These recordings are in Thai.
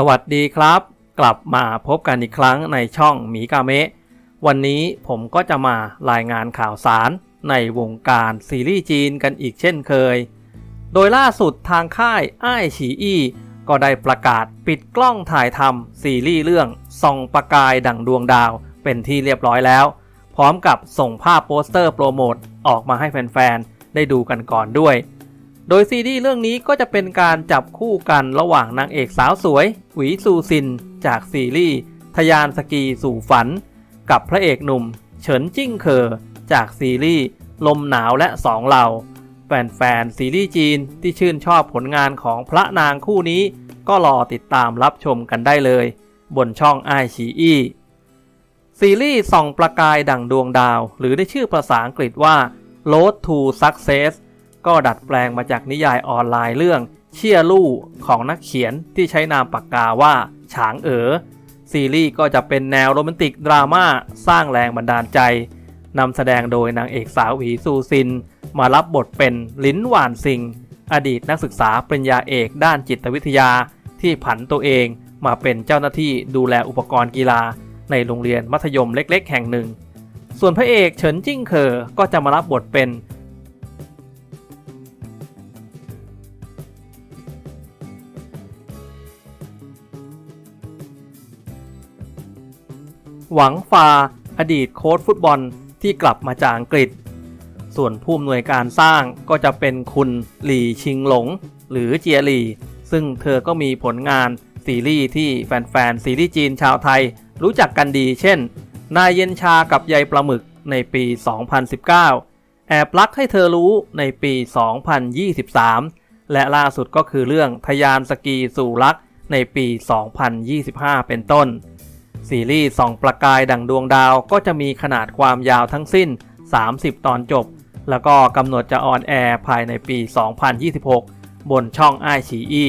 สวัสดีครับ กลับมาพบกันอีกครั้งในช่องหมีกาเมะวันนี้ผมก็จะมารายงานข่าวสารในวงการซีรีส์จีนกันอีกเช่นเคย โดยล่าสุดทางค่ายอ้ายฉีอี้ก็ได้ประกาศปิดกล้องถ่ายทำซีรีส์เรื่องส่องประกายดั่งดวงดาวเป็นที่เรียบร้อยแล้ว พร้อมกับส่งภาพโปสเตอร์โปรโมทออกมาให้แฟนๆ ได้ดูกันก่อนด้วย โดยซีรีส์เรื่องนี้ก็จะเป็นการจับคู่กันระหว่างนางเอกสาวสวย หวีซูซิน จากซีรีส์ทยานสกีสู่ฝัน กับพระเอกหนุ่ม เฉินจิ้งเคอจากซีรีส์ลมหนาวและสองเหล่า แฟนๆซีรีส์จีนที่ชื่นชอบผลงานของพระนางคู่นี้ ก็รอติดตามรับชมกันได้เลย บนช่องไอชีอีซีรีส์ส่องประกายดั่งดวงดาว หรือได้ชื่อภาษาอังกฤษว่า Road to Success ก็ดัดแปลงมาจากนิยายออนไลน์เรื่อง เชี่ยลู่ของนักเขียนที่ใช้นามปากกาว่า ฉางเอ๋อซีรีส์ก็จะเป็นแนวโรแมนติกดราม่าสร้างแรงบันดาลใจนำแสดงโดยนางเอกสาวหวีซูซิน มารับบทเป็นลิ้นหวานซิง อดีตนักศึกษาปริญญาเอกด้านจิตวิทยา ที่ผันตัวเองมาเป็นเจ้าหน้าที่ดูแลอุปกรณ์กีฬา ในโรงเรียนมัธยมเล็ก ๆ แห่งหนึ่ง ส่วนพระเอกเฉินจิ้งเคอก็จะมารับบทเป็น หวังฟา อดีตโค้ชฟุตบอลที่กลับมาจากอังกฤษ ส่วนผู้อำนวยการสร้างก็จะเป็นคุณหลี่ชิงหลง หรือเจียหลี่ ซึ่งเธอก็มีผลงานซีรีส์ที่แฟนๆซีรีส์จีนชาวไทย รู้จักกันดี เช่น นายเย็นชากับยายปลาหมึกในปี 2019 แอบรักให้เธอรู้ในปี 2023 และล่าสุดก็คือเรื่องทยานสกีสู่รักในปี 2025 เป็นต้น ซีรีส์ส่องประกายดั่งดวงดาวก็จะมีขนาดความยาวทั้งสิ้น 30 ตอนจบ แล้วก็กำหนดจะออนแอร์ภายในปี 2026 บนช่องไอชีอี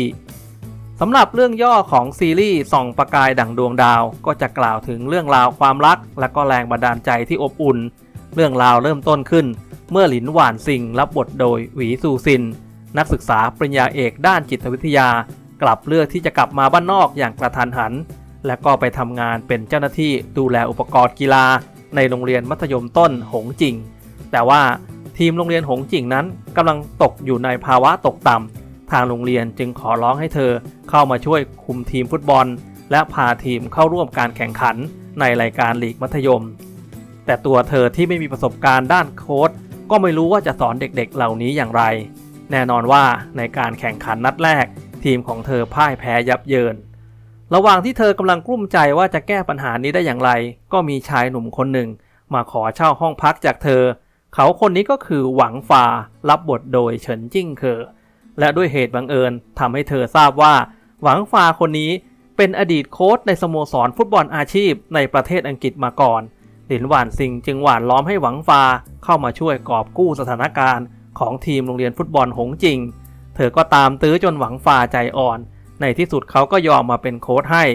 สำหรับเรื่องย่อของซีรีส์ส่องประกายดั่งดวงดาว ก็จะกล่าวถึงเรื่องราวความรัก และก็แรงบันดาลใจที่อบอุ่น เรื่องราวเริ่มต้นขึ้น เมื่อหลินหวานซิงรับบทโดยหวีซูซิน นักศึกษาปริญญาเอกด้านจิตวิทยา กลับเลือกที่จะกลับมาบ้านนอกอย่างกระทันหัน และก็ไปทำงานเป็นเจ้าหน้าที่ดูแลอุปกรณ์กีฬา ในโรงเรียนมัธยมต้นหงจิง แต่ว่าทีมโรงเรียนหงจิงนั้นกำลังตกอยู่ในภาวะตกต่ำทางโรงเรียนจึงขอร้องให้เธอเข้ามาช่วยคุมทีมฟุตบอล และพาทีมเข้าร่วมการแข่งขันในรายการลีกมัธยม แต่ตัวเธอที่ไม่มีประสบการณ์ด้านโค้ดก็ไม่รู้ว่าจะสอนเด็กๆ เหล่านี้อย่างไร แน่นอนว่าในการแข่งขันนัดแรก ทีมของเธอพ่ายแพ้ยับเยิน ระหว่างที่เธอกำลังกลุ้มใจว่าจะแก้ปัญหานี้ได้อย่างไร ก็มีชายหนุ่มคนหนึ่ง มาขอเช่าห้องพักจากเธอ เขาคนนี้ก็คือหวังฟารับบทโดยเฉินจิ้งเคอและด้วยเหตุบังเอิญทำให้เธอทราบว่า หวังฟาคนนี้เป็นอดีตโค้ชในสโมสรฟุตบอลอาชีพในประเทศอังกฤษมาก่อน หลินหวานซิงจึงหวานล้อมให้หวังฟาเข้ามาช่วยกอบกู้สถานการณ์ ของทีมโรงเรียนฟุตบอลหงจิง เธอก็ตามตื้อจนหวังฟาใจอ่อน ในที่สุดเขาก็ยอมมาเป็นโค้ชให้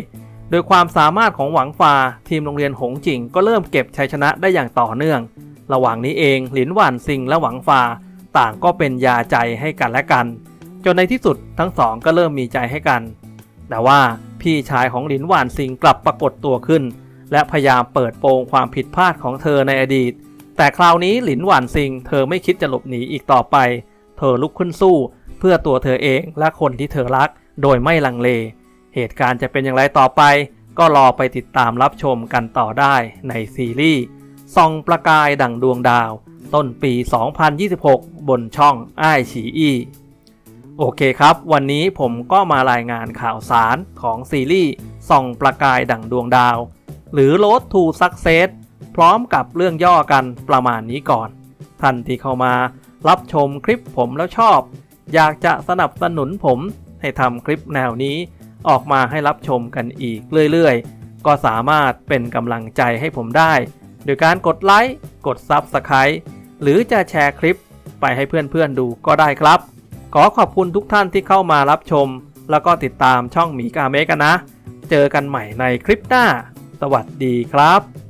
โดยความสามารถของหวังฟาทีมโรงเรียนหงจิงก็เริ่มเก็บชัยชนะได้อย่างต่อเนื่อง ระหว่างนี้เองหลินหวานซิงและหวังฟาต่างก็เป็นยาใจให้กันและกัน จนในที่สุดทั้งสองก็เริ่มมีใจให้กัน แต่ว่าพี่ชายของหลินหวานซิงกลับปรากฏตัวขึ้น และพยายามเปิดโปงความผิดพลาดของเธอในอดีต แต่คราวนี้หลินหวานซิง เธอไม่คิดจะหลบหนีอีกต่อไป เธอลุกขึ้นสู้ เพื่อตัวเธอเองและคนที่เธอรัก โดยไม่ลังเล เหตุการณ์จะเป็นอย่างไรต่อไป ก็รอไปติดตามรับชมกันต่อได้ในซีรีส์ส่องประกายดั่งดวงดาว ต้นปี 2026 บนช่องไอฉีอีโอเคครับ วันนี้ผมก็มารายงานข่าวสารของซีรีส์ส่องประกายดั่งดวงดาว หรือ Road to Success พร้อมกับเรื่องย่อกันประมาณนี้ก่อน ท่านที่เข้ามารับชมคลิปผมแล้วชอบ อยากจะสนับสนุนผม ให้ทำคลิปแนวนี้ออกมาให้รับชมกันอีกเรื่อยๆ ก็สามารถเป็นกำลังใจให้ผมได้ โดยการกดไลค์กด Subscribe หรือจะแชร์คลิปไปให้เพื่อนๆดูก็ได้ครับ ขอขอบคุณทุกท่านที่เข้ามารับชม แล้วก็ติดตามช่องหมีกาเมกันนะ เจอกันใหม่ในคลิปหน้า สวัสดีครับ